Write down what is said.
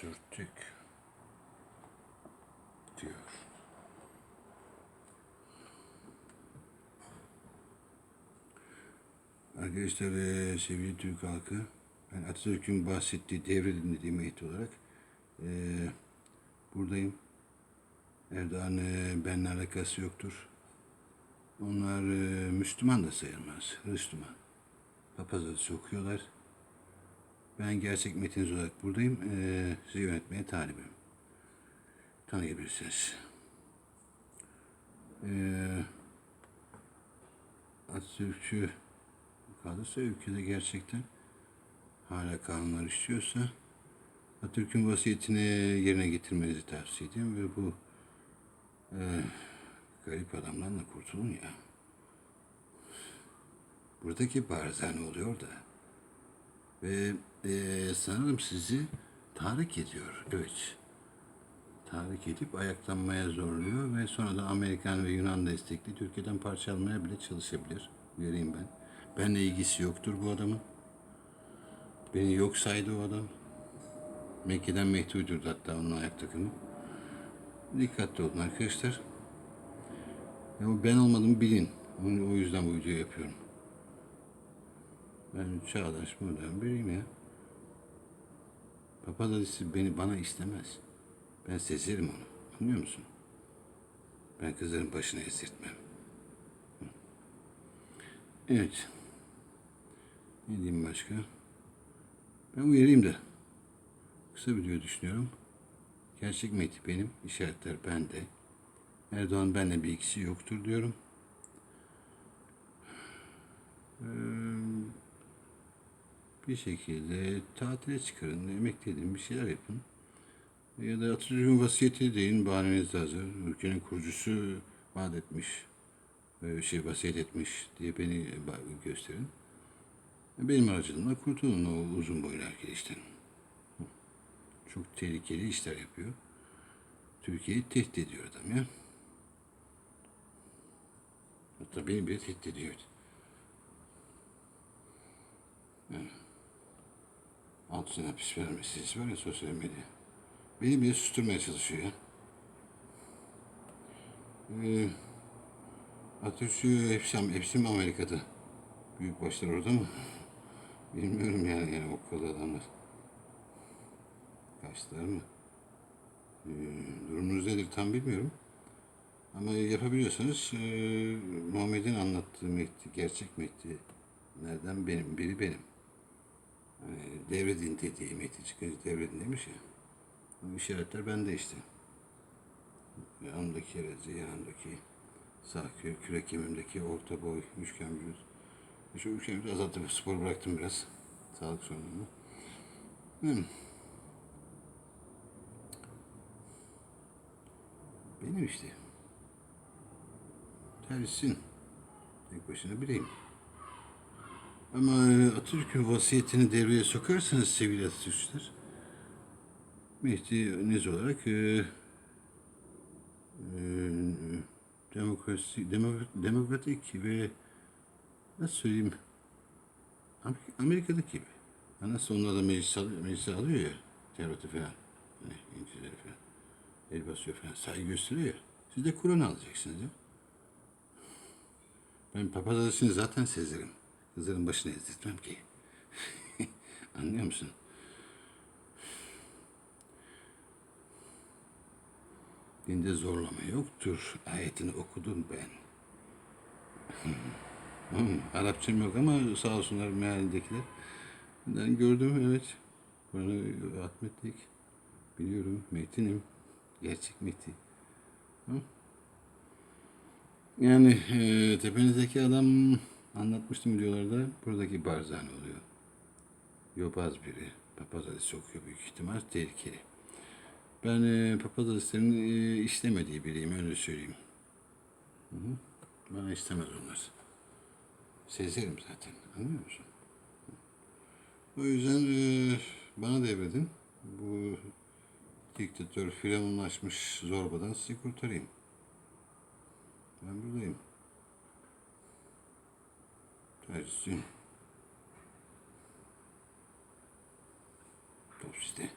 sürttük diyor. Arkadaşlar eee, sevgili Türk halkı ben Atatürk'ün bahsettiği devre dinlediğim eğit olarak eee, buradayım. Erdoğan eee, benimle alakası yoktur. Onlar eee, Müslüman da sayılmaz. Hristiyan. Papaz adı okuyorlar. Ben gerçek metiniz olarak buradayım. Eee sizi yönetmeye talibim. Tanıyabilirsiniz. Eee Atatürkçü kalırsa ülkede gerçekten hala kanunlar işliyorsa Atatürk'ün vasiyetini yerine getirmenizi tavsiye ediyorum ve bu eee garip adamdan da kurtulun ya. Buradaki barzane oluyor da. Ve eee, sanırım sizi tahrik ediyor. Evet. Tahrik edip ayaklanmaya zorluyor ve sonra da Amerikan ve Yunan destekli Türkiye'den parça almaya bile çalışabilir. Vereyim ben. Benle ilgisi yoktur bu adamın. Beni yok saydı o adam. Mekke'den Mehdi uydurdu hatta onun ayak takımı. Dikkatli olun arkadaşlar. Ya ben olmadığımı bilin. O yüzden bu videoyu yapıyorum. Ben çağdaş modern biriyim ya. Papaz Ali'si beni bana istemez. Ben sezerim onu. Anlıyor musun? Ben kızların başına ezdirtmem. Evet. Ne diyeyim başka? Ben uyarayım da. Kısa video düşünüyorum. Gerçek Mehdi benim. işaretler bende. Erdoğan benimle bir ikisi yoktur diyorum. Ee, bir şekilde tatile çıkarın, emekli edin, bir şeyler yapın. Ya da Atatürk'ün vasiyeti deyin, bahaneniz de hazır. Ülkenin kurucusu vaat etmiş, şey vasiyet etmiş diye beni gösterin. Benim aracılığımla kurtulun o uzun boylu arkadaştan. Çok tehlikeli işler yapıyor. Türkiye'yi tehdit ediyor adam ya. Hatta beni bile tehdit ediyor. Yani. Altı sene hapis vermesi var ya sosyal medya. Beni bile susturmaya çalışıyor ya. Ee, Atatürk'ü hepsi, hepsi mi Amerika'da? Büyük başlar orada mı? Bilmiyorum yani, yani o kadar adamlar. Kaçtılar mı? Ee, durumunuz nedir tam bilmiyorum. Ama yapabiliyorsanız e, Muhammed'in anlattığı Mehdi, gerçek Mehdi nereden benim, biri benim. Yani devredin dediği Mehdi çıkınca devredin demiş ya. Bu işaretler bende işte. Yanımdaki yerezi, yanımdaki sağ kü- kürek kemiğimdeki orta boy, üçgen vücut. E Şu üçgen vücut azalttım, spor bıraktım biraz. Sağlık sorununu. Benim işte. Tersin. Tek başına bireyim. Ama e, Atatürk'ün vasiyetini devreye sokarsanız sevgili Atatürkçüler, Mehdi Niz olarak e, e, demokrasi, demokrat, demokratik ve nasıl söyleyeyim Amerika- Amerika'daki gibi. Nasıl onlar da meclis, al- meclise alıyor ya devleti falan. Hani incileri falan. El basıyor falan. Saygı gösteriyor ya. Siz de Kur'an alacaksınız ya. Ben papaz zaten sezerim. Kızların başına ezdirtmem ki. Anlıyor musun? Dinde zorlama yoktur. Ayetini okudum ben. Hmm, Arapçam yok ama sağ olsunlar mealindekiler. Ben gördüm evet. Kur'an'ı atmettik. Biliyorum Mehdi'nim. Gerçek. Hı? Yani e, tepenizdeki adam anlatmıştım videolarda. Buradaki barzane oluyor. Yobaz biri. Papaz hadisi okuyor büyük ihtimal. Tehlikeli. Ben e, papaz hadislerinin e, işlemediği biriyim öyle söyleyeyim. Hı hı. Bana istemez onlar. Sezerim zaten. Anlıyor musun? O yüzden e, bana devredin. Bu diktatör firavunlaşmış zorbadan sizi kurtarayım. Ben buradayım. Versin. Top işte.